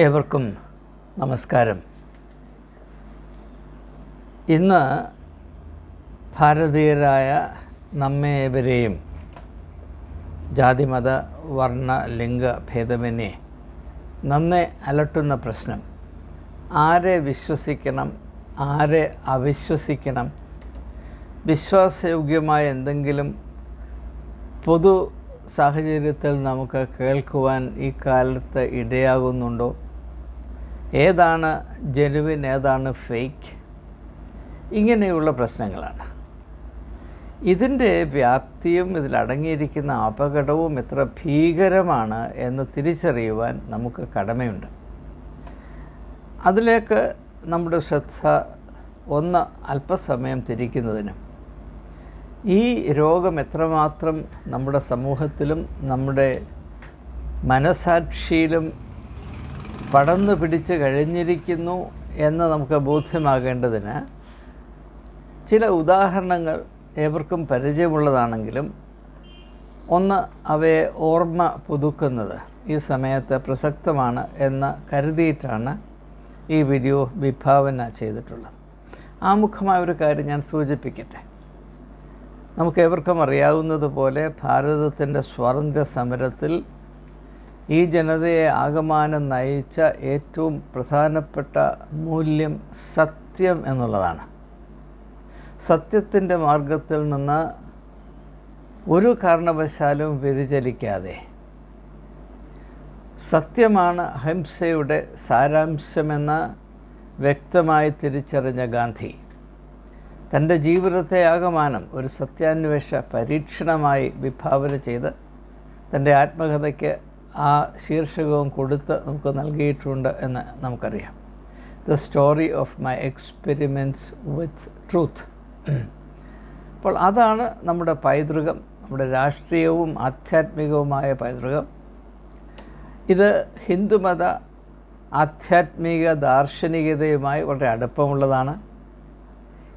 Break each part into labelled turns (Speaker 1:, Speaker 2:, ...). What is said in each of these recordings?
Speaker 1: ഏവർക്കും നമസ്കാരം. ഇന്ന് ഭാരതീയരായ നമ്മേവരെയും ജാതിമത വർണ ലിംഗ ഭേദമെന്നെ നന്നെ അലട്ടുന്ന പ്രശ്നം. ആരെ വിശ്വസിക്കണം ആരെ അവിശ്വസിക്കണം? വിശ്വാസയോഗ്യമായ എന്തെങ്കിലും പൊതു സാഹചര്യത്തിൽ നമുക്ക് കേൾക്കുവാൻ ഈ കാലത്ത് ഇടയാകുന്നുണ്ടോ? ഏതാണ് ജെനുവിൻ ഏതാണ് ഫേക്ക് ഇങ്ങനെയുള്ള പ്രശ്നങ്ങളാണ്. ഇതിന്റെ വ്യാപ്തിയും ഇതിലടങ്ങിയിരിക്കുന്ന അപകടവും എത്ര ഭീകരമാണ് എന്ന് തിരിച്ചറിയുവാൻ നമുക്ക് കടമയുണ്ട്. അതിലേക്ക് നമ്മുടെ ശ്രദ്ധ ഒന്ന് അല്പസമയം തിരിക്കുന്നതിനും ഈ രോഗം എത്രമാത്രം നമ്മുടെ സമൂഹത്തിലും നമ്മുടെ മനസാക്ഷിയിലും പടർന്നു പിടിച്ച് കഴിഞ്ഞിരിക്കുന്നു എന്ന് നമുക്ക് ബോധ്യമാകേണ്ടതിന് ചില ഉദാഹരണങ്ങൾ ഏവർക്കും പരിചയമുള്ളതാണെങ്കിലും ഒന്ന് അവയെ ഓർമ്മ പുതുക്കുന്നത് ഈ സമയത്ത് പ്രസക്തമാണ് എന്ന് കരുതിയിട്ടാണ് ഈ വീഡിയോ വിഭാവന ചെയ്തിട്ടുള്ളത്. ആമുഖമായ ഒരു കാര്യം ഞാൻ സൂചിപ്പിക്കട്ടെ. നമുക്ക് ഏവർക്കും അറിയാവുന്നതുപോലെ ഭാരതത്തിന്റെ സ്വാതന്ത്ര്യ സമരത്തിൽ ഈ ജനതയെ ആകമാനം നയിച്ച ഏറ്റവും പ്രധാനപ്പെട്ട മൂല്യം സത്യം എന്നുള്ളതാണ്. സത്യത്തിന്റെ മാർഗത്തിൽ നിന്ന് ഒരു കാരണവശാലും വ്യതിചലിക്കാതെ. സത്യമാണ് അഹിംസയുടെ സാരാംശമെന്ന് വ്യക്തമായി തിരിച്ചറിഞ്ഞ ഗാന്ധി. തന്റെ ജീവിതത്തെ ആകമാനം ഒരു സത്യാന്വേഷ പരീക്ഷണമായി വിഭാവന ചെയ്ത് തന്റെ ആത്മകഥയ്ക്ക് ആ ശീർഷകവും കൊടുത്ത് നമുക്ക് നൽകിയിട്ടുണ്ട് എന്ന് നമുക്കറിയാം. The story of my experiments with truth അപ്പോൾ അതാണ് നമ്മുടെ പൈതൃകം നമ്മുടെ രാഷ്ട്രീയവും ആധ്യാത്മികവുമായ പൈതൃകം. ഇത് ഹിന്ദുമത ആധ്യാത്മിക ദാർശനികതയുമായി വളരെ അടുപ്പമുള്ളതാണ്.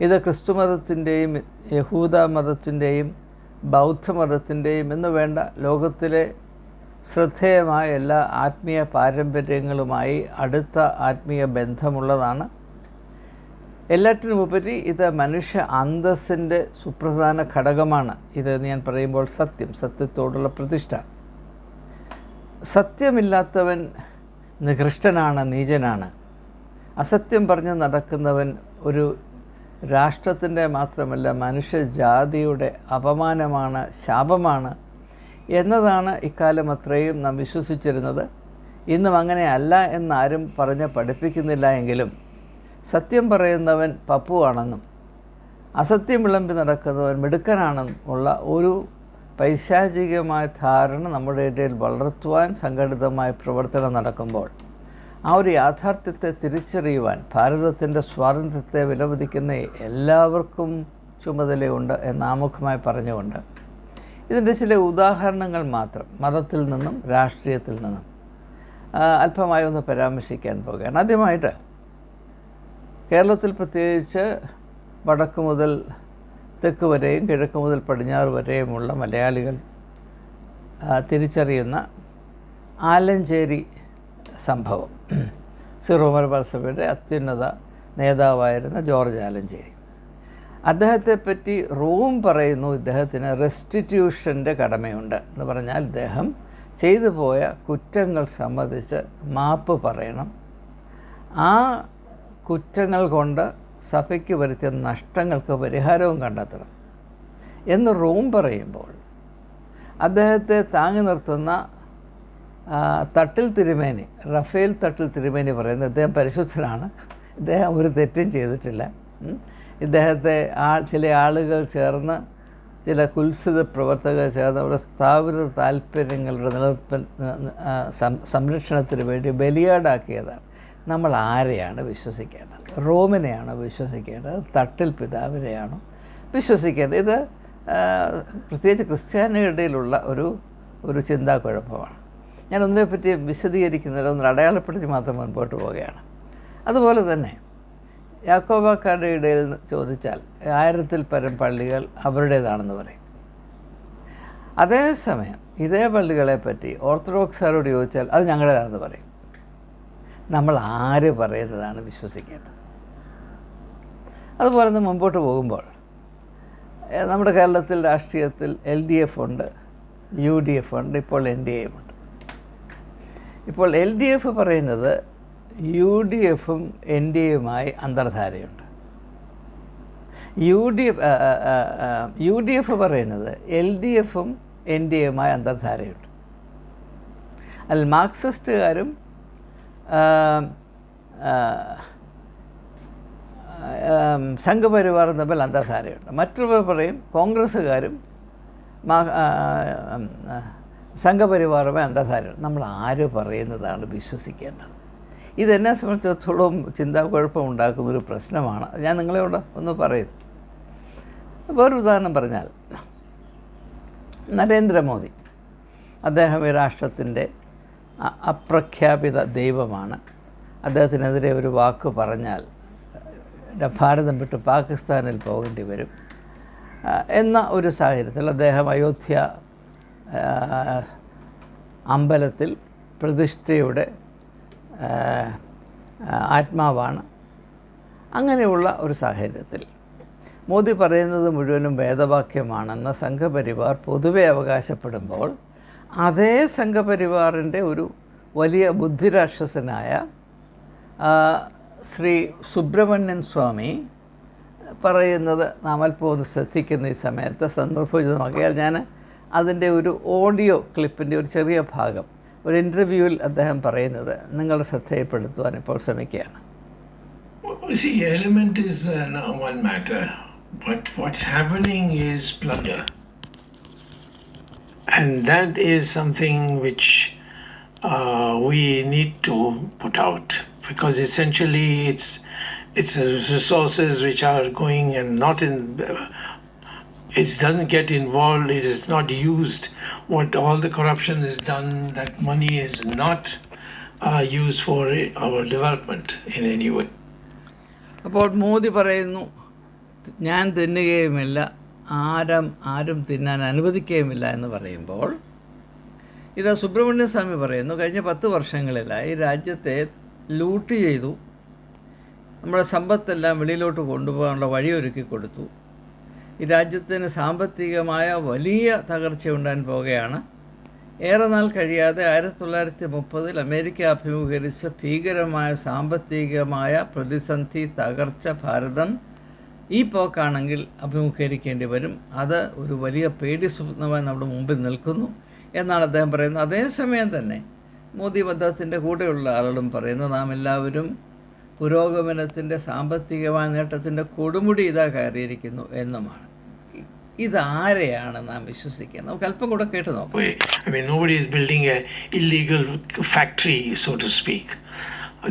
Speaker 1: ഇത് ക്രിസ്തുമതത്തിന്റെയും യഹൂദ മതത്തിന്റെയും ബൗദ്ധമതത്തിന്റെയും എന്ന് വേണ്ട ലോകത്തിലെ ശ്രദ്ധേയമായ എല്ലാ ആത്മീയ പാരമ്പര്യങ്ങളുമായി അടുത്ത ആത്മീയ ബന്ധമുള്ളതാണ്. എല്ലാറ്റിനുമുപരി ഇത് മനുഷ്യ അന്തസ്സിന്റെ സുപ്രധാന ഘടകമാണ്. ഇത് ഞാൻ പറയുമ്പോൾ സത്യം സത്യത്തോടുള്ള പ്രതിഷ്ഠ. സത്യമില്ലാത്തവൻ നികൃഷ്ടനാണ് നീചനാണ്. അസത്യം പറഞ്ഞ് നടക്കുന്നവൻ ഒരു രാഷ്ട്രത്തിന്റെ മാത്രമല്ല മനുഷ്യജാതിയുടെ അപമാനമാണ് ശാപമാണ്. എന്നതാണ് ഇക്കാലം അത്രയും നാം വിശ്വസിച്ചിരുന്നത്. ഇന്നും അങ്ങനെ അല്ല എന്നാരും പറഞ്ഞ് പഠിപ്പിക്കുന്നില്ല എങ്കിലും സത്യം പറയുന്നവൻ പപ്പുവാണെന്നും അസത്യം വിളമ്പി നടക്കുന്നവൻ മിടുക്കനാണെന്നും ഉള്ള ഒരു പൈശാചികമായ ധാരണ നമ്മുടെ ഇടയിൽ വളർത്തുവാൻ സംഘടിതമായ പ്രവർത്തനം നടക്കുമ്പോൾ ആ ഒരു യാഥാർത്ഥ്യത്തെ തിരിച്ചറിയുവാൻ ഭാരതത്തിന്റെ സ്വാതന്ത്ര്യത്തെ വിലമതിക്കുന്ന എല്ലാവർക്കും ചുമതലയുണ്ട് എന്ന് ആമുഖമായി പറഞ്ഞുകൊണ്ട് ഇതിന്റെ ചില ഉദാഹരണങ്ങൾ മാത്രം. മതത്തിൽ നിന്നും രാഷ്ട്രീയത്തിൽ നിന്നും. അല്പമായി ഒന്ന് പരാമർശിക്കാൻ പോകുകയാണ് ആദ്യമായിട്ട് കേരളത്തിൽ പ്രത്യേകിച്ച് വടക്ക് മുതൽ തെക്ക് വരെയും കിഴക്ക് മുതൽ പടിഞ്ഞാറ് വരെയുമുള്ള മലയാളികൾ തിരിച്ചറിയുന്ന ആലഞ്ചേരി സംഭവം. സിറോ മലബാർ സഭയുടെ അത്യുന്നത നേതാവായിരുന്ന ജോർജ് ആലഞ്ചേരി. അദ്ദേഹത്തെ പറ്റി റോം പറയുന്നു ഇദ്ദേഹത്തിന് റെസ്റ്റിറ്റ്യൂഷന്റെ കടമയുണ്ട് എന്ന് പറഞ്ഞാൽ ഇദ്ദേഹം ചെയ്തു പോയ കുറ്റങ്ങൾ സംബന്ധിച്ച് മാപ്പ് പറയണം. ആ കുറ്റങ്ങൾ കൊണ്ട് സഭയ്ക്ക് വരുത്തിയ നഷ്ടങ്ങൾക്ക് പരിഹാരവും കണ്ടെത്തണം എന്ന് റോം പറയുമ്പോൾ അദ്ദേഹത്തെ താങ്ങി നിർത്തുന്ന തട്ടിൽ തിരുമേനി റഫേൽ തട്ടിൽ തിരുമേനി പറയുന്നത് ഇദ്ദേഹം പരിശുദ്ധനാണ്. ഇദ്ദേഹം ഒരു തെറ്റും ചെയ്തിട്ടില്ല. ഇദ്ദേഹത്തെ ആ ചില ആളുകൾ ചേർന്ന് ചില കുൽസിത പ്രവർത്തകർ ചേർന്ന് അവരുടെ സ്ഥാപിത താല്പര്യങ്ങളുടെ നിലനിൽപ്പ് സംരക്ഷണത്തിന് വേണ്ടി ബലിയാടാക്കിയതാണ്. നമ്മൾ ആരെയാണ് വിശ്വസിക്കേണ്ടത്? റോമിനെയാണോ വിശ്വസിക്കേണ്ടത്? തട്ടിൽ പിതാവിനെയാണോ വിശ്വസിക്കേണ്ടത്? ഇത് പ്രത്യേകിച്ച് ക്രിസ്ത്യാനികളുടെയിലുള്ള ഒരു ഒരു ചിന്താക്കുഴപ്പമാണ് ഞാൻ ഒന്നിനെപ്പറ്റി വിശദീകരിക്കുന്നില്ല ഒന്ന് അടയാളപ്പെടുത്തി മാത്രം മുൻപോട്ട് പോവുകയാണ്. അതുപോലെ തന്നെ യാക്കോബാക്കാരുടെ ഇടയിൽ ചോദിച്ചാൽ ആയിരത്തിൽ പരം പള്ളികൾ അവരുടേതാണെന്ന് പറയും. അതേസമയം ഇതേ പള്ളികളെ പറ്റി ഓർത്തഡോക്സുകാരോട് ചോദിച്ചാൽ അത് ഞങ്ങളുടേതാണെന്ന് പറയും. നമ്മൾ ആര് പറയുന്നതാണ് വിശ്വസിക്കേണ്ടത്? അതുപോലെ തന്നെ മുമ്പോട്ട് പോകുമ്പോൾ നമ്മുടെ കേരളത്തിൽ രാഷ്ട്രീയത്തിൽ എൽ ഡി എഫ് ഉണ്ട് യു ഡി എഫ് ഉണ്ട് ഇപ്പോൾ എൻ ഡി എ ഉണ്ട്. ഇപ്പോൾ എൽ ഡി എഫ് പറയുന്നത് യു ഡി എഫും എൻ ഡി എയുമായി അന്തർധാരയുണ്ട്. U D F U D F പറയുന്നത് എൽ ഡി എഫും എൻ ഡി എയുമായി അന്തർധാരയുണ്ട്. അതിൽ മാർക്സിസ്റ്റുകാരും സംഘപരിവാറും തമ്മിൽ അന്തർധാരയുണ്ട്. മറ്റുള്ളവർ പറയും കോൺഗ്രസ്സുകാരും സംഘപരിവാറുമായി അന്തർധാരയുണ്ട്. നമ്മൾ ആര് പറയുന്നതാണ് വിശ്വസിക്കേണ്ടത്? ഇതെന്നെ സംബന്ധിച്ചിടത്തോളം ഉണ്ടാക്കുന്ന ഉണ്ടാക്കുന്നൊരു പ്രശ്നമാണ്. ഞാൻ നിങ്ങളോട് ഒന്ന് പറയുന്നു ഒരു ഉദാഹരണം പറഞ്ഞാൽ നരേന്ദ്രമോദി അദ്ദേഹം ഈ രാഷ്ട്രത്തിന്റെ അപ്രഖ്യാപിത ദൈവമാണ്. അദ്ദേഹത്തിനെതിരെ ഒരു വാക്ക് പറഞ്ഞാൽ ഭാരതം വിട്ട് പാകിസ്ഥാനിൽ പോകേണ്ടി വരും. എന്ന ഒരു സാഹചര്യത്തിൽ അദ്ദേഹം അയോധ്യ അമ്പലത്തിൽ പ്രതിഷ്ഠയുടെ ആത്മാവാണ്. അങ്ങനെയുള്ള ഒരു സാഹചര്യത്തിൽ മോദി പറയുന്നത് മുഴുവനും വേദവാക്യമാണെന്ന് സംഘപരിവാർ പൊതുവെ അവകാശപ്പെടുമ്പോൾ അതേ സംഘപരിവാറിന്റെ ഒരു വലിയ ബുദ്ധിരാക്ഷസനായ ശ്രീ സുബ്രഹ്മണ്യൻ സ്വാമി പറയുന്നത് നാം അല്പം ശ്രദ്ധിക്കുന്ന ഈ സമയത്ത് സന്ദർഭോചിതമാക്കിയാൽ ഞാൻ അതിന്റെ ഒരു ഓഡിയോ ക്ലിപ്പിന്റെ ഒരു ചെറിയ ഭാഗം ഒരു ഇൻ്റർവ്യൂവിൽ അദ്ദേഹം പറയുന്നത് നിങ്ങളുടെ ശ്രദ്ധയിൽപ്പെടുത്തുവാൻ ഇപ്പോൾ ശ്രമിക്കുകയാണ്
Speaker 2: You see, element is uh, no- one matter, but what's happening is plunder. And that is something which uh, we need to put out because essentially it's it's uh, resources which are going and not in it doesn't get involved it is not used. What all the corruption is done that money is not uh, used for our development in any way.
Speaker 1: അപ്പോൾ മോദി പറയുന്നു ഞാൻ തിന്നുകയുമില്ല ആരും ആരും തിന്നാൻ അനുവദിക്കുകയുമില്ല എന്ന് പറയുമ്പോൾ ഇത് സുബ്രഹ്മണ്യ സ്വാമി പറയുന്നു കഴിഞ്ഞ പത്ത് വർഷങ്ങളിലായി രാജ്യത്തെ ലൂട്ട് ചെയ്തു നമ്മുടെ സമ്പത്തെല്ലാം വെളിയിലോട്ട് കൊണ്ടുപോകാനുള്ള വഴിയൊരുക്കി കൊടുത്തു ഈ രാജ്യത്തിന് സാമ്പത്തികമായ വലിയ തകർച്ച ഉണ്ടാൻ പോകുകയാണ് ഏറെ നാൾ കഴിയാതെ ആയിരത്തി തൊള്ളായിരത്തി മുപ്പതിൽ അമേരിക്ക അഭിമുഖീകരിച്ച ഭീകരമായ സാമ്പത്തികമായ പ്രതിസന്ധി തകർച്ച ഭാരതം ഈ പോക്കാണെങ്കിൽ അഭിമുഖീകരിക്കേണ്ടി വരും. അത് ഒരു വലിയ പേടി സ്വപ്നമായി നമ്മുടെ മുമ്പിൽ നിൽക്കുന്നു എന്നാണ് അദ്ദേഹം പറയുന്നത്. അതേസമയം തന്നെ മോദി അദ്ദേഹത്തിന്റെ കൂടെയുള്ള ആളുകളും പറയുന്നു നാം എല്ലാവരും പുരോഗമനത്തിന്റെ സാമ്പത്തികമായ നേട്ടത്തിന്റെ കൊടുമുടി ഇതാ കയറിയിരിക്കുന്നു എന്നുമാണ് ഇതാരെയാണ് നാം വിശ്വസിക്കുന്നത് നമുക്ക് അല്പം കൂടെ കേട്ട് നോക്കാം.
Speaker 2: I mean, nobody is building a illegal factory, so to speak.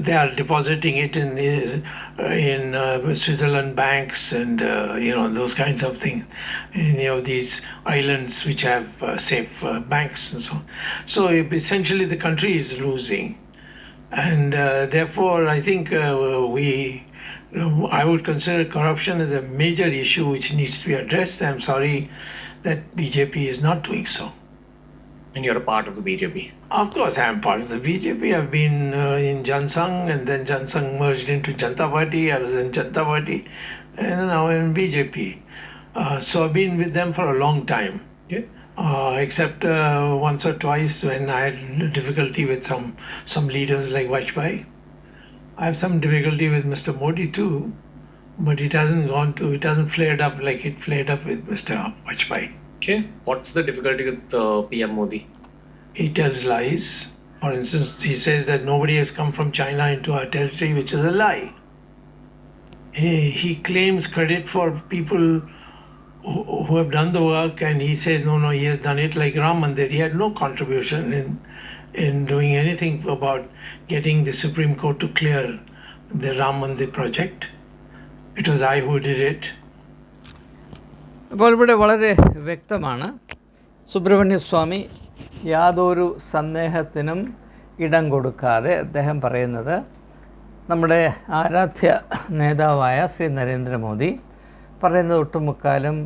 Speaker 2: They are depositing it in uh, in uh, Switzerland banks and uh, you know those kinds of things. in you of these islands which have uh, safe uh, banks and so. on. So essentially, the country is losing, and uh, therefore, I think uh, we. I would consider corruption as a major issue which needs to be addressed. I'm sorry that BJP is not doing so.
Speaker 3: And you're a part of the BJP.
Speaker 2: Of course, I am part of the BJP. I've been uh, in Jansang, and then Jansang merged into Janta Party. I was in Janta Party, and now I'm in BJP. Uh, so I've been with them for a long time.
Speaker 3: Okay.
Speaker 2: Uh, except uh, once or twice when I had difficulty with some some leaders like Vajpayee. I have some difficulty with Mr. Modi too, but it hasn't gone to it hasn't flared up like it flared up with Mr. Vajpayee.
Speaker 3: Okay. What's the difficulty with uh, PM Modi?
Speaker 2: He tells lies. For instance, he says that nobody has come from China into our territory, which is a lie. He, he claims credit for people who, have done the work, and he says, no, no, he has done it like Ram Mandir. He had no contribution in, in doing anything about getting the Supreme Court to clear the Ram Mandir project. It was I who did it.
Speaker 1: അപ്പോൾ ഇവിടെ വളരെ വ്യക്തമാണ് സുബ്രഹ്മണ്യ സ്വാമി യാതൊരു സന്ദേഹത്തിനും ഇടം കൊടുക്കാതെ അദ്ദേഹം പറയുന്നത് നമ്മുടെ ആരാധ്യ നേതാവായ ശ്രീ നരേന്ദ്രമോദി പറയുന്നത് ഒട്ടുമുക്കാലും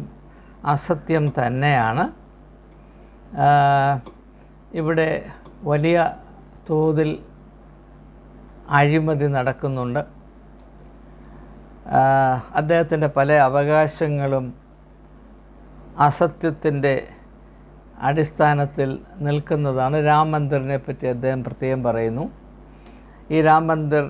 Speaker 1: അസത്യം തന്നെയാണ്. ഇവിടെ വലിയ തോതിൽ അഴിമതി നടക്കുന്നുണ്ട്. അദ്ദേഹത്തിന്റെ പല അവകാശങ്ങളും അസത്യത്തിന്റെ അടിസ്ഥാനത്തിൽ നിൽക്കുന്നതാണ്. രാം മന്ദിറിനെ പറ്റി അദ്ദേഹം പ്രത്യേകം പറയുന്നു. ഈ രാം മന്ദിർ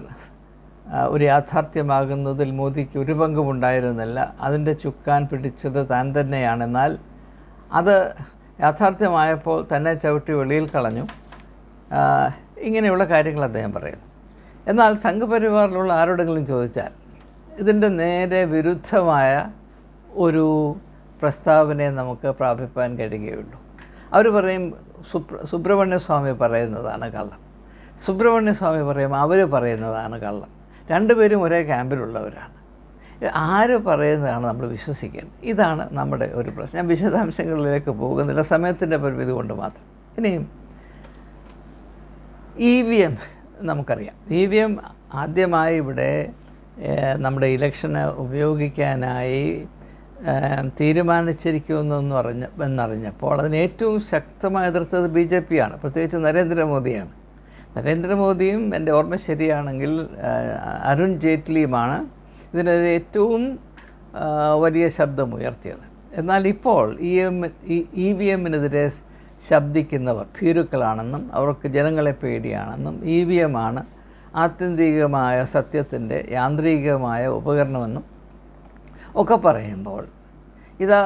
Speaker 1: ഒരു യാഥാർത്ഥ്യമാകുന്നതിൽ മോദിക്ക് ഒരു പങ്കുമുണ്ടായിരുന്നില്ല അതിന്റെ ചുക്കാൻ പിടിച്ചത് താൻ തന്നെയാണെന്നാൽ അത് യാഥാർത്ഥ്യമായപ്പോൾ തന്നെ ചവിട്ടി വെളിയിൽ കളഞ്ഞു. ഇങ്ങനെയുള്ള കാര്യങ്ങൾ അദ്ദേഹം പറയുന്നു. എന്നാൽ സംഘപരിവാറിലുള്ള ആരോടെങ്കിലും ചോദിച്ചാൽ ഇതിന്റെ നേരെ വിരുദ്ധമായ ഒരു പ്രസ്താവനയെ നമുക്ക് പ്രാപിപ്പാൻ കഴിയുകയുള്ളൂ. അവർ പറയും സുബ്ര സുബ്രഹ്മണ്യ പറയുന്നതാണ് കള്ളം. സുബ്രഹ്മണ്യ സ്വാമി പറയും അവർ പറയുന്നതാണ് കള്ളം. രണ്ടുപേരും ഒരേ ക്യാമ്പിലുള്ളവരാണ്. ആര് പറയുന്നതാണ് നമ്മൾ വിശ്വസിക്കേണ്ടത്? ഇതാണ് നമ്മുടെ ഒരു പ്രശ്നം. ഞാൻ വിശദാംശങ്ങളിലേക്ക് പോകുന്നില്ല. സമയത്തിന്റെ പരിമിതി കൊണ്ട് മാത്രം. ഇനിയും ഇ വി എം നമുക്കറിയാം. ഇ വി എം ആദ്യമായി ഇവിടെ നമ്മുടെ ഇലക്ഷന് ഉപയോഗിക്കാനായി തീരുമാനിച്ചിരിക്കുമെന്നൊന്ന് അറിഞ്ഞ എന്നറിഞ്ഞപ്പോൾ അതിന് ഏറ്റവും ശക്തമായി എതിർത്തത് ബി ജെ പി ആണ്. പ്രത്യേകിച്ച് നരേന്ദ്രമോദിയാണ്. നരേന്ദ്രമോദിയും എന്റെ ഓർമ്മ ശരിയാണെങ്കിൽ അരുൺ ജെയ്റ്റ്ലിയുമാണ് ഇതിനൊരു ഏറ്റവും വലിയ ശബ്ദം ഉയർത്തിയത് എന്നാൽ ഇപ്പോൾ ഇ എം ഇ വി എമ്മിനെതിരെ ശബ്ദിക്കുന്നവർ ഭീരുക്കളാണെന്നും അവർക്ക് ജനങ്ങളെ പേടിയാണെന്നും ഇ വി എം ആണ് ആത്യന്തികമായ സത്യത്തിന്റെ യാന്ത്രികമായ ഉപകരണമെന്നും ഒക്കെ പറയുമ്പോൾ ഇതാ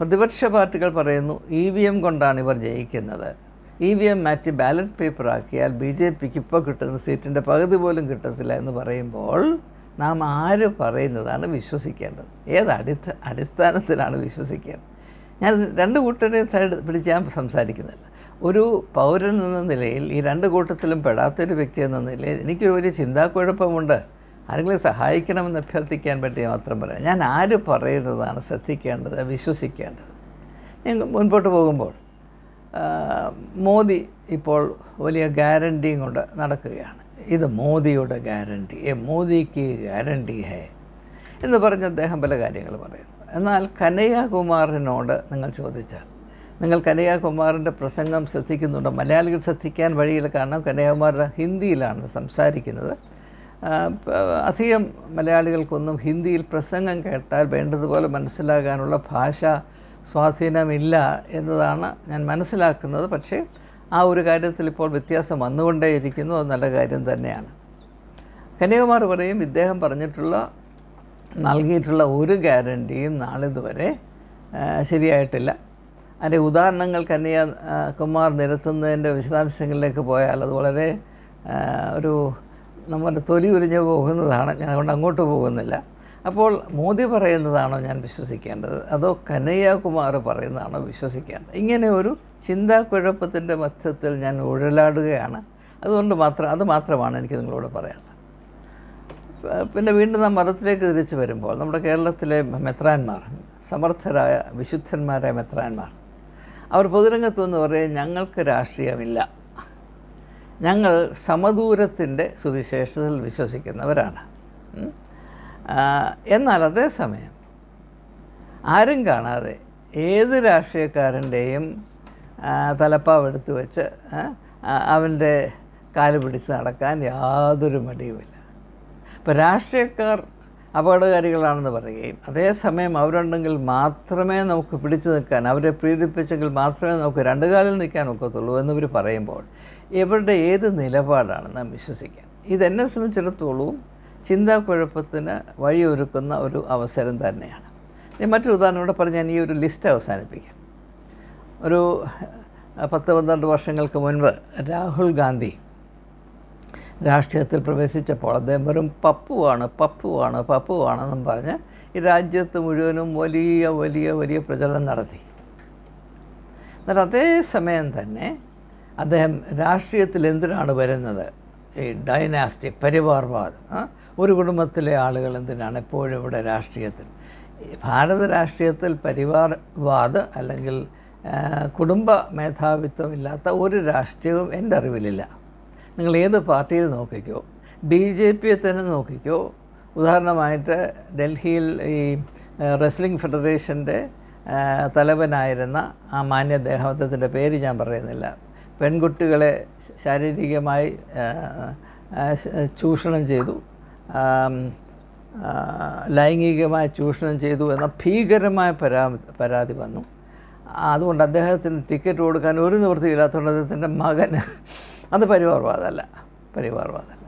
Speaker 1: പ്രതിപക്ഷ പാർട്ടികൾ പറയുന്നു ഇ വി എം കൊണ്ടാണ് ഇവർ ജയിക്കുന്നത്. ഇ വി എം മാറ്റി ബാലറ്റ് പേപ്പർ ആക്കിയാൽ ബി ജെ പിക്ക് ഇപ്പോൾ കിട്ടുന്ന സീറ്റിന്റെ പകുതി പോലും കിട്ടത്തില്ല എന്ന് പറയുമ്പോൾ നാം ആര് പറയുന്നതാണ് വിശ്വസിക്കേണ്ടത്? ഏത് അടിസ്ഥ അടിസ്ഥാനത്തിലാണ് വിശ്വസിക്കേണ്ടത്? ഞാൻ രണ്ട് കൂട്ടരെയും സൈഡ് പിടിച്ച് ഞാൻ സംസാരിക്കുന്നില്ല. ഒരു പൗരൻ എന്ന നിലയിൽ ഈ രണ്ട് കൂട്ടത്തിലും പെടാത്തൊരു വ്യക്തി എന്ന നിലയിൽ എനിക്കൊരു വലിയ ചിന്താക്കുഴപ്പമുണ്ട്. ആരെങ്കിലും സഹായിക്കണമെന്ന് അഭ്യർത്ഥിക്കാൻ പറ്റി മാത്രം പറയാം. ഞാൻ ആര് പറയുന്നതാണ് ശ്രദ്ധിക്കേണ്ടത് വിശ്വസിക്കേണ്ടത്? ഞാൻ മുൻപോട്ട് പോകുമ്പോൾ മോദി ഇപ്പോൾ വലിയ ഗ്യാരണ്ടിയും കൊണ്ട് നടക്കുകയാണ്. ഇത് മോദിയുടെ ഗ്യാരണ്ടി ഏ മോദിക്ക് ഗ്യാരണ്ടി ഹേ? എന്ന് പറഞ്ഞ് അദ്ദേഹം പല കാര്യങ്ങൾ പറയുന്നു. എന്നാൽ കനയ്യകുമാറിനോട് നിങ്ങൾ ചോദിച്ചാൽ നിങ്ങൾ കനയ്യകുമാറിന്റെ പ്രസംഗം ശ്രദ്ധിക്കുന്നുണ്ടോ? മലയാളികൾ ശ്രദ്ധിക്കാൻ വഴിയില്ല. കാരണം കനയ്യകുമാർ ഹിന്ദിയിലാണ് സംസാരിക്കുന്നത്. അധികം മലയാളികൾക്കൊന്നും ഹിന്ദിയിൽ പ്രസംഗം കേട്ടാൽ വേണ്ടതുപോലെ മനസ്സിലാകാനുള്ള ഭാഷ സ്വാധീനമില്ല എന്നതാണ് ഞാൻ മനസ്സിലാക്കുന്നത്. പക്ഷേ ആ ഒരു കാര്യത്തിൽ ഇപ്പോൾ വ്യത്യാസം വന്നുകൊണ്ടേയിരിക്കുന്നു. അത് നല്ല കാര്യം തന്നെയാണ്. കന്യാകുമാർ പറയും ഇദ്ദേഹം പറഞ്ഞിട്ടുള്ള നൽകിയിട്ടുള്ള ഒരു ഗ്യാരണ്ടിയും നാളിതുവരെ ശരിയായിട്ടില്ല. അതിന്റെ ഉദാഹരണങ്ങൾ കന്യാകുമാർ കുമാർ നിരത്തുന്നതിന്റെ വിശദാംശങ്ങളിലേക്ക് പോയാൽ അത് വളരെ ഒരു നമ്മുടെ തൊലി ഉരിഞ്ഞു പോകുന്നതാണ്. ഞാൻ അതുകൊണ്ട് അങ്ങോട്ട് പോകുന്നില്ല. അപ്പോൾ മോദി പറയുന്നതാണോ ഞാൻ വിശ്വസിക്കേണ്ടത്? അതോ കനയ്യകുമാർ പറയുന്നതാണോ വിശ്വസിക്കേണ്ടത്? ഇങ്ങനെ ഒരു ചിന്താക്കുഴപ്പത്തിന്റെ മധ്യത്തിൽ ഞാൻ ഉഴലാടുകയാണ്. അതുകൊണ്ട് മാത്രം അത് മാത്രമാണ് എനിക്ക് നിങ്ങളോട് പറയാനുള്ളത്. പിന്നെ വീണ്ടും നാം മതത്തിലേക്ക് തിരിച്ചു വരുമ്പോൾ നമ്മുടെ കേരളത്തിലെ മെത്രാന്മാർ സമർത്ഥരായ വിശുദ്ധന്മാരായ മെത്രാന്മാർ അവർ പൊതുരംഗത്ത് എന്ന് പറയും ഞങ്ങൾക്ക് രാഷ്ട്രീയമില്ല. ഞങ്ങൾ സമദൂരത്തിന്റെ സുവിശേഷത്തിൽ വിശ്വസിക്കുന്നവരാണ്. എന്നാൽ അതേസമയം ആരും കാണാതെ ഏത് രാഷ്ട്രീയക്കാരന്റെയും തലപ്പാവെടുത്ത് വെച്ച് അവന്റെ കാൽ പിടിച്ച് നടക്കാൻ യാതൊരു മടിയുമില്ല ഇപ്പോൾ രാഷ്ട്രീയക്കാർ അപകടകാരികളാണെന്ന് പറയുകയും അതേസമയം അവരുണ്ടെങ്കിൽ മാത്രമേ നമുക്ക് പിടിച്ചു നിൽക്കാൻ അവരെ പ്രീതിപ്പിച്ചെങ്കിൽ മാത്രമേ നമുക്ക് രണ്ടു കാലിൽ നിൽക്കാൻ ഒക്കത്തുള്ളൂ എന്നിവർ പറയുമ്പോൾ ഇവരുടെ ഏത് നിലപാടാണ് നാം വിശ്വസിക്കാൻ ഇതെന്നെ സംബന്ധിച്ചിടത്തോളം ചിന്താക്കുഴപ്പത്തിന് വഴിയൊരുക്കുന്ന ഒരു അവസരം തന്നെയാണ്. ഞാൻ മറ്റൊരു ഉദാഹരണം കൂടെ പറഞ്ഞ് ഞാൻ ഈ ഒരു ലിസ്റ്റ് അവസാനിപ്പിക്കാം. ഒരു പത്ത് പന്ത്രണ്ട് വർഷങ്ങൾക്ക് മുൻപ് രാഹുൽ ഗാന്ധി രാഷ്ട്രീയത്തിൽ പ്രവേശിച്ചപ്പോൾ അദ്ദേഹം വെറും പപ്പുവാണ് പപ്പുവാണ് പപ്പുവാണെന്നും പറഞ്ഞ് ഈ രാജ്യത്ത് മുഴുവനും വലിയ വലിയ വലിയ പ്രചരണം നടത്തി. എന്നാൽ അതേ സമയം തന്നെ അദ്ദേഹം രാഷ്ട്രീയത്തിൽ എന്തിനാണ് വരുന്നത്? ഈ ഡൈനാസ്റ്റി പരിവാർവാദം? ഒരു കുടുംബത്തിലെ ആളുകൾ എന്തിനാണ് എപ്പോഴും ഇവിടെ രാഷ്ട്രീയത്തിൽ? ഭാരത രാഷ്ട്രീയത്തിൽ പരിവാർവാദ് അല്ലെങ്കിൽ കുടുംബ മേധാവിത്വം ഇല്ലാത്ത ഒരു രാഷ്ട്രീയവും എന്റെ അറിവിലില്ല. നിങ്ങൾ ഏത് പാർട്ടിയിൽ നോക്കിക്കോ ബി ജെ പിയെ തന്നെ നോക്കിക്കോ ഉദാഹരണമായിട്ട് ഡൽഹിയിൽ ഈ റെസ്ലിംഗ് ഫെഡറേഷന്റെ തലവനായിരുന്ന ആ മാന്യ അദ്ദേഹത്തിന്റെ പേര് ഞാൻ പറയുന്നില്ല. പെൺകുട്ടികളെ ശാരീരികമായി ചൂഷണം ചെയ്തു. ലൈംഗികമായി ചൂഷണം ചെയ്തു എന്ന ഭീകരമായ പരാ പരാതി വന്നു. അതുകൊണ്ട് അദ്ദേഹത്തിന് ടിക്കറ്റ് കൊടുക്കാൻ ഒരു നിവൃത്തിയില്ലാത്തതുകൊണ്ട് അദ്ദേഹത്തിന്റെ മകന് അത് പരിവാർവാദമല്ല പരിവാർവാദമല്ല.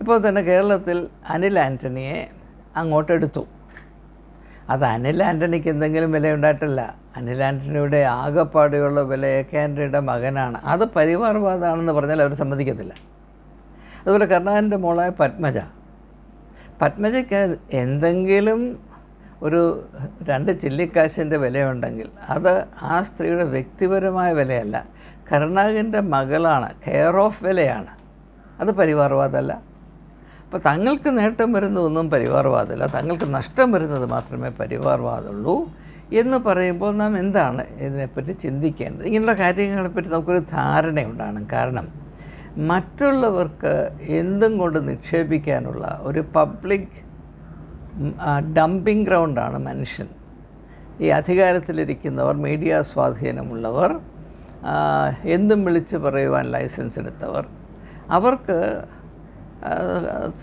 Speaker 1: ഇപ്പോൾ തന്നെ കേരളത്തിൽ അനിൽ ആന്റണിയെ അങ്ങോട്ടെടുത്തു. അത് അനിൽ ആന്റണിക്ക് എന്തെങ്കിലും വില ഉണ്ടായിട്ടില്ല അനിൽ ആന്റണിയുടെ ആകെപ്പാടെയുള്ള വില എ കെ ആന്റണിയുടെ മകനാണ്. അത് പരിവാർവാദമാണെന്ന് പറഞ്ഞാൽ അവർ സമ്മതിക്കത്തില്ല. അതുപോലെ കർണാടന്റെ മോളായ പത്മജ. പത്മജയ്ക്ക് എന്തെങ്കിലും ഒരു രണ്ട് ചില്ലിക്കാശിന്റെ വിലയുണ്ടെങ്കിൽ അത് ആ സ്ത്രീയുടെ വ്യക്തിപരമായ വിലയല്ല. കരുണാകരന്റെ മകളാണ് കെയർ ഓഫ് വിലയാണ്. അത് പരിവാർവാദമല്ല അപ്പോൾ തങ്ങൾക്ക് നേട്ടം വരുന്നതൊന്നും പരിവാർവാദമല്ല. തങ്ങൾക്ക് നഷ്ടം വരുന്നത് മാത്രമേ പരിവാർവാദമുള്ളൂ എന്ന് പറയുമ്പോൾ നാം എന്താണ് ഇതിനെപ്പറ്റി ചിന്തിക്കേണ്ടത്? ഇങ്ങനെയുള്ള കാര്യങ്ങളെപ്പറ്റി നമുക്കൊരു ധാരണയുണ്ടാണ് കാരണം മറ്റുള്ളവർക്ക് എന്തും കൊണ്ട് നിക്ഷേപിക്കാനുള്ള ഒരു പബ്ലിക് ഡംപിംഗ് ഗ്രൗണ്ടാണ് മനുഷ്യൻ. ഈ അധികാരത്തിലിരിക്കുന്നവർ മീഡിയ സ്വാധീനമുള്ളവർ എന്തും വിളിച്ച് പറയുവാൻ ലൈസൻസ് എടുത്തവർ അവർക്ക്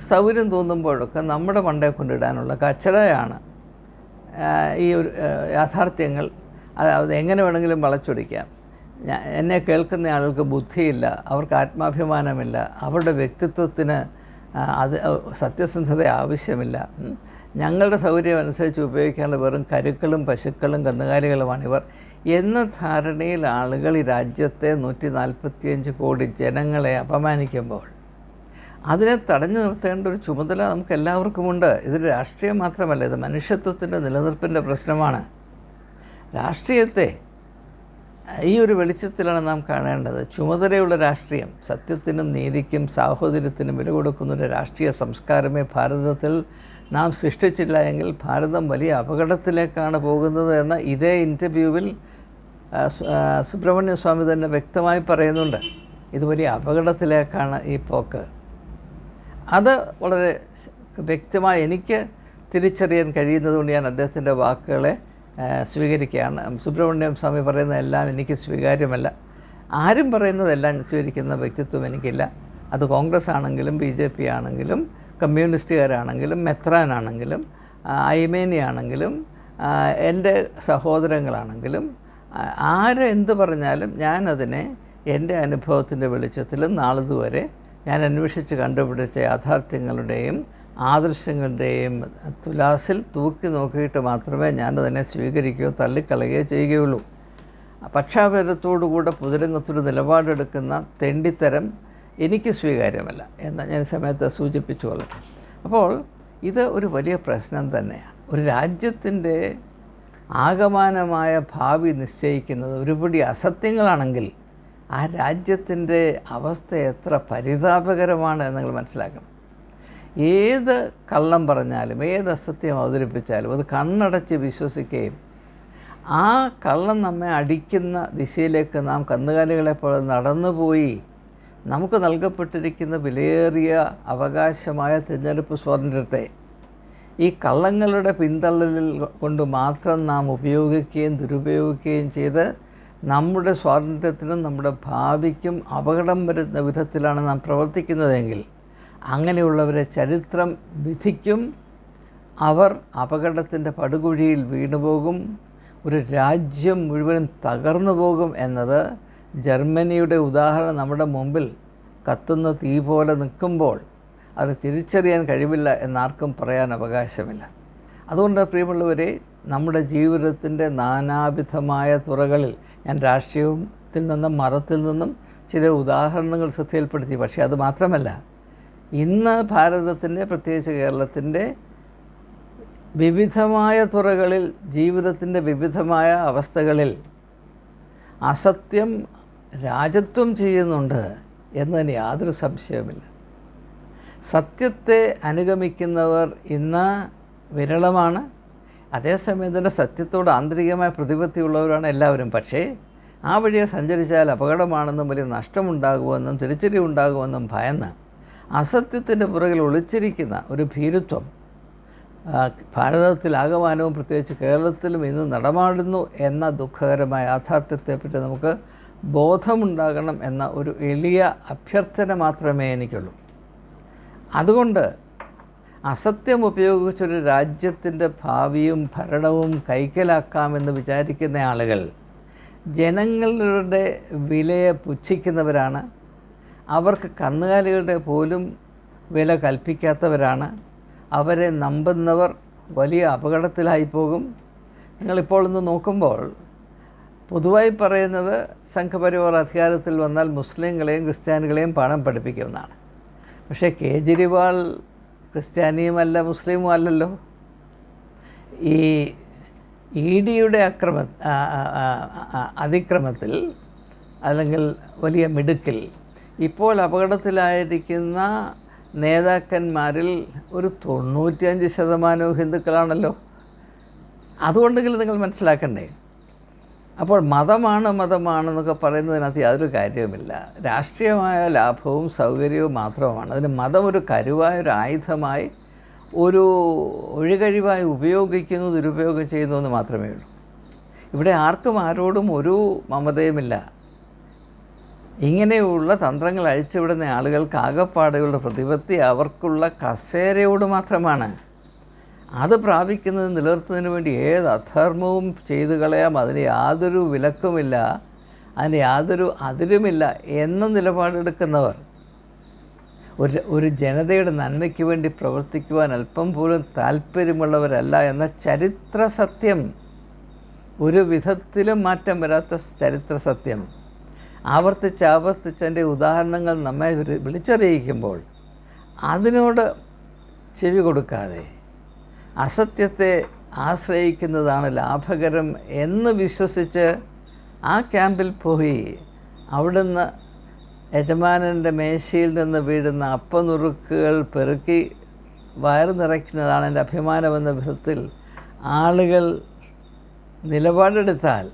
Speaker 1: സൗകര്യം തോന്നുമ്പോഴൊക്കെ നമ്മുടെ മണ്ടയെ കൊണ്ടിടാനുള്ള കച്ചടയാണ് ഈ ഒരു യാഥാർത്ഥ്യങ്ങൾ. അത് എങ്ങനെ വേണമെങ്കിലും വളച്ചൊടിക്കാം. എന്നെ കേൾക്കുന്ന ആളുകൾക്ക് ബുദ്ധിയില്ല അവർക്ക് ആത്മാഭിമാനമില്ല അവരുടെ വ്യക്തിത്വത്തിന് അത് സത്യസന്ധത ആവശ്യമില്ല. ഞങ്ങളുടെ സൗകര്യം അനുസരിച്ച് ഉപയോഗിക്കാനുള്ള വെറും കരുക്കളും പശുക്കളും കന്നുകാലികളുമാണിവർ എന്ന ധാരണയിൽ ആളുകൾ ഈ രാജ്യത്തെ നൂറ്റി നാൽപ്പത്തിയഞ്ച് കോടി ജനങ്ങളെ അപമാനിക്കുമ്പോൾ അതിനെ തടഞ്ഞു നിർത്തേണ്ട ഒരു ചുമതല നമുക്ക് എല്ലാവർക്കുമുണ്ട് ഇത് രാഷ്ട്രീയം മാത്രമല്ല ഇത് മനുഷ്യത്വത്തിന്റെ നിലനിൽപ്പിന്റെ പ്രശ്നമാണ്. രാഷ്ട്രീയത്തെ ഈ ഒരു വെളിച്ചത്തിലാണ് നാം കാണേണ്ടത്. ചുമതലയുള്ള രാഷ്ട്രീയം സത്യത്തിനും നീതിക്കും സാഹോദര്യത്തിനും വില കൊടുക്കുന്ന ഒരു രാഷ്ട്രീയ സംസ്കാരമേ ഭാരതത്തിൽ നാം സൃഷ്ടിച്ചില്ല എങ്കിൽ ഭാരതം വലിയ അപകടത്തിലേക്കാണ് പോകുന്നത് എന്ന ഇതേ ഇന്റർവ്യൂവിൽ സുബ്രഹ്മണ്യ സ്വാമി തന്നെ വ്യക്തമായി പറയുന്നുണ്ട്. ഇത് വലിയ അപകടത്തിലേക്കാണ് ഈ പോക്ക്. അത് വളരെ വ്യക്തമായി എനിക്ക് തിരിച്ചറിയാൻ കഴിയുന്നതുകൊണ്ട് ഞാൻ അദ്ദേഹത്തിന്റെ വാക്കുകളെ സ്വീകരിക്കുകയാണ്. സുബ്രഹ്മണ്യം സ്വാമി പറയുന്നതെല്ലാം എനിക്ക് സ്വീകാര്യമല്ല. ആരും പറയുന്നതെല്ലാം സ്വീകരിക്കുന്ന വ്യക്തിത്വം എനിക്കില്ല. അത് കോൺഗ്രസ് ആണെങ്കിലും ബി ജെ പി ആണെങ്കിലും കമ്മ്യൂണിസ്റ്റുകാരാണെങ്കിലും മെത്രാനാണെങ്കിലും ആ, ഐമേനി ആണെങ്കിലും എന്റെ സഹോദരങ്ങളാണെങ്കിലും ആര് എന്ത് പറഞ്ഞാലും ഞാനതിനെ എന്റെ അനുഭവത്തിന്റെ വെളിച്ചത്തിൽ നാളിതുവരെ ഞാൻ അന്വേഷിച്ച് കണ്ടുപിടിച്ച യാഥാർത്ഥ്യങ്ങളുടെയും ആദർശങ്ങളുടെയും തുലാസിൽ തൂക്കി നോക്കിയിട്ട് മാത്രമേ ഞാൻ ഞാനതിനെ സ്വീകരിക്കുകയോ തള്ളിക്കളയുകയോ ചെയ്യുകയുള്ളൂ. പക്ഷാഭേദത്തോടുകൂടെ പുതിരംഗത്തൊരു നിലപാടെടുക്കുന്ന തെണ്ടിത്തരം എനിക്ക് സ്വീകാര്യമല്ല എന്ന് ഞാൻ സമയത്ത് സൂചിപ്പിച്ചു കൊള്ളട്ടെ. അപ്പോൾ ഇത് ഒരു വലിയ പ്രശ്നം തന്നെയാണ്. ഒരു രാജ്യത്തിന്റെ ആകമാനമായ ഭാവി നിശ്ചയിക്കുന്നത് ഒരുപടി അസത്യങ്ങളാണെങ്കിൽ ആ രാജ്യത്തിന്റെ അവസ്ഥ എത്ര പരിതാപകരമാണ് എന്ന് നിങ്ങൾ മനസ്സിലാക്കണം. ഏത് കള്ളം പറഞ്ഞാലും ഏത് അസത്യം അവതരിപ്പിച്ചാലും അത് കണ്ണടച്ച് വിശ്വസിക്കുകയും ആ കള്ളം നമ്മെ അടിക്കുന്ന ദിശയിലേക്ക് നാം കന്നുകാലികളെ പോലെ നടന്നുപോയി നമുക്ക് നൽകപ്പെട്ടിരിക്കുന്ന വിലയേറിയ അവകാശമായ തിരഞ്ഞെടുപ്പ് സ്വാതന്ത്ര്യത്തെ ഈ കള്ളങ്ങളുടെ പിന്തള്ളലിൽ കൊണ്ട് മാത്രം നാം ഉപയോഗിക്കുകയും ദുരുപയോഗിക്കുകയും ചെയ്ത് നമ്മുടെ സ്വാതന്ത്ര്യത്തിനും നമ്മുടെ ഭാവിക്കും അപകടം വരുന്ന വിധത്തിലാണ് നാം പ്രവർത്തിക്കുന്നതെങ്കിൽ അങ്ങനെയുള്ളവരെ ചരിത്രം വിധിക്കും. അവർ അപകടത്തിന്റെ പടുകുഴിയിൽ വീണുപോകും. ഒരു രാജ്യം മുഴുവനും തകർന്നു പോകും എന്നത് ജർമ്മനിയുടെ ഉദാഹരണം നമ്മുടെ മുമ്പിൽ കത്തുന്ന തീ പോലെ നിൽക്കുമ്പോൾ അത് തിരിച്ചറിയാൻ കഴിവില്ല എന്നാർക്കും പറയാൻ അവകാശമില്ല. അതുകൊണ്ട് പ്രിയമുള്ളവരെ നമ്മുടെ ജീവിതത്തിന്റെ നാനാവിധമായ തുറകളിൽ ഞാൻ രാഷ്ട്രീയത്തിൽ നിന്നും മതത്തിൽ നിന്നും ചില ഉദാഹരണങ്ങൾ ശ്രദ്ധയിൽപ്പെടുത്തി. പക്ഷേ അത് മാത്രമല്ല ഇന്ന് ഭാരതത്തിന്റെ പ്രത്യേകിച്ച് കേരളത്തിന്റെ വിവിധമായ തുറകളിൽ ജീവിതത്തിന്റെ വിവിധമായ അവസ്ഥകളിൽ അസത്യം രാജത്വം ചെയ്യുന്നുണ്ട് എന്നതിന് യാതൊരു സംശയവുമില്ല. സത്യത്തെ അനുഗമിക്കുന്നവർ ഇന്ന് വിരളമാണ്. അതേസമയം തന്നെ സത്യത്തോട് ആന്തരികമായ പ്രതിപത്തിയുള്ളവരാണ് എല്ലാവരും. പക്ഷേ ആ വഴിയെ സഞ്ചരിച്ചാൽ അപകടമാണെന്നും വലിയ നഷ്ടമുണ്ടാകുമെന്നും തിരിച്ചടി ഉണ്ടാകുമെന്നും ഭയന്ന് അസത്യത്തിന്റെ പുറകിൽ ഒളിച്ചിരിക്കുന്ന ഒരു ഭീരുത്വം ഭാരതത്തിലാകമാനവും പ്രത്യേകിച്ച് കേരളത്തിലും ഇന്ന് നടമാടുന്നു എന്ന ദുഃഖകരമായ യാഥാർത്ഥ്യത്തെപ്പറ്റി നമുക്ക് ബോധമുണ്ടാകണം എന്ന ഒരു എളിയ അഭ്യർത്ഥന മാത്രമേ എനിക്കുള്ളൂ. അതുകൊണ്ട് അസത്യം ഉപയോഗിച്ചൊരു രാജ്യത്തിന്റെ ഭാവിയും ഭരണവും കൈക്കലാക്കാമെന്ന് വിചാരിക്കുന്ന ആളുകൾ ജനങ്ങളുടെ വിലയെ പുച്ഛിക്കുന്നവരാണ്. അവർക്ക് കന്നുകാലികളുടെ പോലും വില കൽപ്പിക്കാത്തവരാണ്. അവരെ നമ്പുന്നവർ വലിയ അപകടത്തിലായി പോകും. നിങ്ങളിപ്പോൾ ഒന്ന് നോക്കുമ്പോൾ പൊതുവായി പറയുന്നത് സംഘപരിവാർ അധികാരത്തിൽ വന്നാൽ മുസ്ലിങ്ങളെയും ക്രിസ്ത്യാനികളെയും പാഠം പഠിപ്പിക്കുമെന്നാണ് പക്ഷേ കേജ്രിവാൾ ക്രിസ്ത്യാനിയുമല്ല മുസ്ലിമും അല്ലല്ലോ. ഈ ഇ ഡിയുടെ അക്രമ അതിക്രമത്തിൽ അല്ലെങ്കിൽ വലിയ മിടുക്കിൽ ഇപ്പോൾ അപകടത്തിലായിരിക്കുന്ന നേതാക്കന്മാരിൽ ഒരു തൊണ്ണൂറ്റിയഞ്ച് ശതമാനവും ഹിന്ദുക്കളാണല്ലോ. അതുകൊണ്ടെങ്കിലും നിങ്ങൾ മനസ്സിലാക്കണ്ടേ? അപ്പോൾ മതമാണ് മതമാണെന്നൊക്കെ പറയുന്നതിനകത്ത് യാതൊരു കാര്യവുമില്ല. രാഷ്ട്രീയമായ ലാഭവും സൗകര്യവും മാത്രമാണ്. അതിന് മതം ഒരു കരുവായ ഒരു ആയുധമായി ഒരു ഒഴികഴിവായി ഉപയോഗിക്കുന്നു ദുരുപയോഗം ചെയ്യുന്നു എന്ന് മാത്രമേ ഉള്ളൂ. ഇവിടെ ആർക്കും ആരോടും ഒരു മമതയുമില്ല. ഇങ്ങനെയുള്ള തന്ത്രങ്ങൾ അഴിച്ചുവിടുന്ന ആളുകൾക്ക് ആകപ്പാടുകളുടെ പ്രതിപത്തി അവർക്കുള്ള കസേരയോട് മാത്രമാണ്. അത് പ്രാപിക്കുന്നത് നിലനിർത്തുന്നതിന് വേണ്ടി ഏത് അധർമ്മവും ചെയ്തു കളയാം. അതിന് യാതൊരു വിലക്കുമില്ല. അതിന് യാതൊരു അതിരുമില്ല എന്ന നിലപാടെടുക്കുന്നവർ ഒരു ഒരു ജനതയുടെ നന്മയ്ക്ക് വേണ്ടി പ്രവർത്തിക്കുവാൻ അല്പം പോലും താല്പര്യമുള്ളവരല്ല എന്ന ചരിത്ര സത്യം. ഒരു വിധത്തിലും മാറ്റം വരാത്ത ചരിത്ര സത്യം. ആവർത്തിച്ച് ആവർത്തിച്ചതിന്റെ ഉദാഹരണങ്ങൾ നമ്മെ വിളിച്ചറിയിക്കുമ്പോൾ അതിനോട് ചെവി കൊടുക്കാതെ അസത്യത്തെ ആശ്രയിക്കുന്നതാണ് ലാഭകരം എന്ന് വിശ്വസിച്ച് ആ ക്യാമ്പിൽ പോയി. അവിടുന്ന് യജമാനന്റെ മേശയിൽ നിന്ന് വീഴുന്ന അപ്പനുറുക്കുകൾ പെറുക്കി വയറ് നിറയ്ക്കുന്നതാണ് എന്റെ അഭിമാനമെന്ന വിധത്തിൽ ആളുകൾ നിലപാടെടുത്താൽ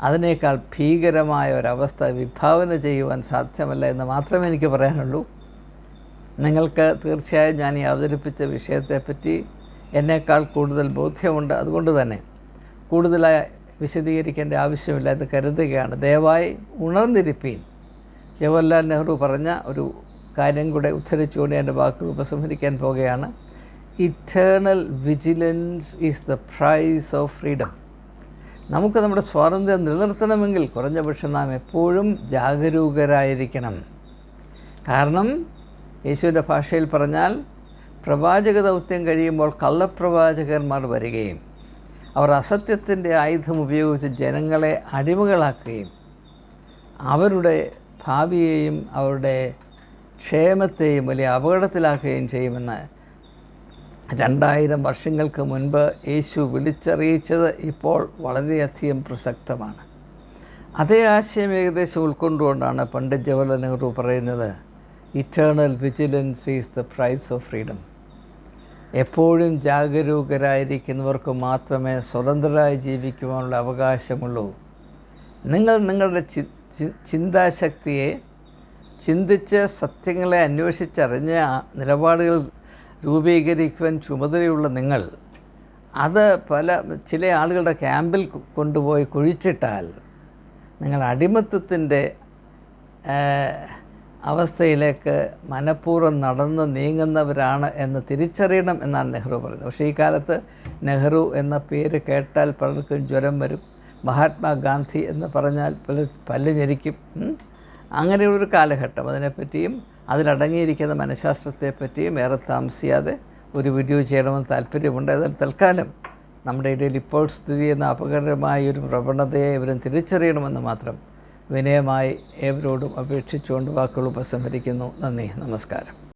Speaker 1: അതിനേക്കാൾ ഭീകരമായ ഒരവസ്ഥ വിഭാവന ചെയ്യുവാൻ സാധ്യമല്ല എന്ന് മാത്രമേ എനിക്ക് പറയാനുള്ളൂ. നിങ്ങൾക്ക് തീർച്ചയായും ഞാൻ ഈ അവതരിപ്പിച്ച വിഷയത്തെപ്പറ്റി എന്നേക്കാൾ കൂടുതൽ ബോധ്യമുണ്ട്. അതുകൊണ്ട് തന്നെ കൂടുതലായി വിശദീകരിക്കേണ്ട ആവശ്യമില്ല എന്ന് കരുതുകയാണ്. ദയവായി ഉണർന്നിരിപ്പീൻ. ജവഹർലാൽ നെഹ്റു പറഞ്ഞ ഒരു കാര്യം കൂടെ ഉദ്ധരിച്ചുകൊണ്ട് എന്റെ വാക്കുകൾ ഉപസംഹരിക്കാൻ പോകുകയാണ്. Eternal vigilance is the price of freedom നമുക്ക് നമ്മുടെ സ്വാതന്ത്ര്യം നിലനിർത്തണമെങ്കിൽ കുറഞ്ഞ പക്ഷം നാം എപ്പോഴും ജാഗരൂകരായിരിക്കണം. കാരണം യേശുവിന്റെ ഭാഷയിൽ പറഞ്ഞാൽ പ്രവാചക ദൗത്യം കഴിയുമ്പോൾ കള്ളപ്രവാചകന്മാർ വരികയും അവർ അസത്യത്തിന്റെ ആയുധം ഉപയോഗിച്ച് ജനങ്ങളെ അടിമകളാക്കുകയും അവരുടെ ഭാവിയെയും അവരുടെ ക്ഷേമത്തെയും വലിയ അപകടത്തിലാക്കുകയും ചെയ്യുമെന്ന് രണ്ടായിരം വർഷങ്ങൾക്ക് മുൻപ് യേശു വിളിച്ചറിയിച്ചത് ഇപ്പോൾ വളരെയധികം പ്രസക്തമാണ്. അതേ ആശയം ഏകദേശം ഉൾക്കൊണ്ടുകൊണ്ടാണ് പണ്ഡിറ്റ് ജവഹർലാൽ നെഹ്റു പറയുന്നത്. Eternal vigilance is the price of freedom എപ്പോഴും ജാഗരൂകരായിരിക്കുന്നവർക്ക് മാത്രമേ സ്വതന്ത്രരായി ജീവിക്കുവാനുള്ള അവകാശമുള്ളൂ. നിങ്ങൾ നിങ്ങളുടെ ചിന്താശക്തിയെ ചിന്തിച്ച് സത്യങ്ങളെ അന്വേഷിച്ചറിഞ്ഞ നിലപാടുകൾ രൂപീകരിക്കുവാൻ ചുമതലയുള്ള നിങ്ങൾ അത് പല ചില ആളുകളുടെ ക്യാമ്പിൽ കൊണ്ടുപോയി കുഴിച്ചിട്ടാൽ നിങ്ങൾ അടിമത്വത്തിന്റെ അവസ്ഥയിലേക്ക് മനഃപൂർവം നടന്ന് നീങ്ങുന്നവരാണ് എന്ന് തിരിച്ചറിയണം എന്നാണ് നെഹ്റു പറയുന്നത്. പക്ഷേ ഈ കാലത്ത് നെഹ്റു എന്ന പേര് കേട്ടാൽ പലർക്കും ജ്വരം വരും. മഹാത്മാഗാന്ധി എന്ന് പറഞ്ഞാൽ പല പല്ല് ഞെരിക്കും. ഉം. അങ്ങനെയുള്ളൊരു കാലഘട്ടം. അതിനെപ്പറ്റിയും അതിലടങ്ങിയിരിക്കുന്ന മനഃശാസ്ത്രത്തെപ്പറ്റിയും ഏറെ താമസിയാതെ ഒരു വീഡിയോ ചെയ്യണമെന്ന് താല്പര്യമുണ്ട്. എന്നാൽ തൽക്കാലം നമ്മുടെ ഇടയിൽ ഇപ്പോൾ സ്ഥിതി ചെയ്യുന്ന അപകടമായ ഒരു പ്രവണതയെ ഇവരും തിരിച്ചറിയണമെന്ന് മാത്രം വിനയമായി ഏവരോടും അപേക്ഷിച്ചുകൊണ്ട് വാക്കുകൾ ഉപസംഹരിക്കുന്നു. നന്ദി. നമസ്കാരം.